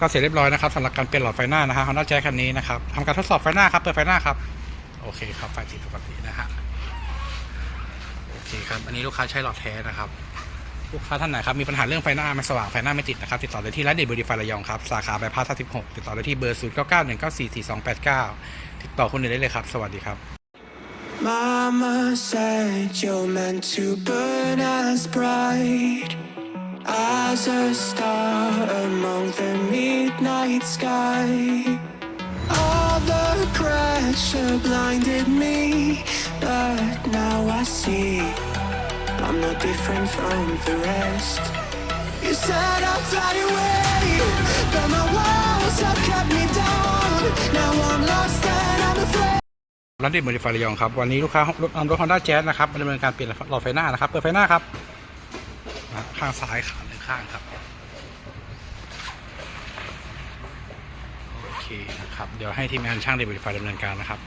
ก็เสร็จเรียบร้อยนะครับสำหรับการเปลี่ยนหลอดไฟหน้านะฮะ Honda Jazz คันนี้นะครับทำการทดสอบไฟหน้าครับ เปิดไฟหน้าครับ โอเคครับ ไฟติดปกตินะฮะ โอเคครับ อันนี้ลูกค้าใช้หลอดแท้นะครับ ลูกค้าท่านไหนครับ มีปัญหาเรื่องไฟหน้าไม่สว่าง ไฟหน้าไม่ติดนะครับ ติดต่อได้ที่ร้านเดชบริไฟระยองครับ สาขาบายพาส16 ติดต่อได้ที่เบอร์ 0 9 9 1 9 4 4 2 8 9 ติดต่อคนอื่นได้เลยครับ สวัสดีครับ Mama said you're meant to burn as bright as a star among the midnight sky. All the pressure blinded me, but now I see I'm no different from the rest. You said I'd fly away, but my walls have kept me down. Now I'm lost and I'm afraid. ร้านดชบเมอริไฟระยองครับ วันนี้ลูกค้ารถนำรถ Honda Jazz นะครับดำเนินการเปลี่ยนหลอดไฟหน้านะครับ เปิดไฟหน้าครับ ข้างซ้ายขาหนึ่งข้างครับ โอเคนะครับ เดี๋ยวให้ทีมงานช่างเดชบริไฟดำเนินการนะครับ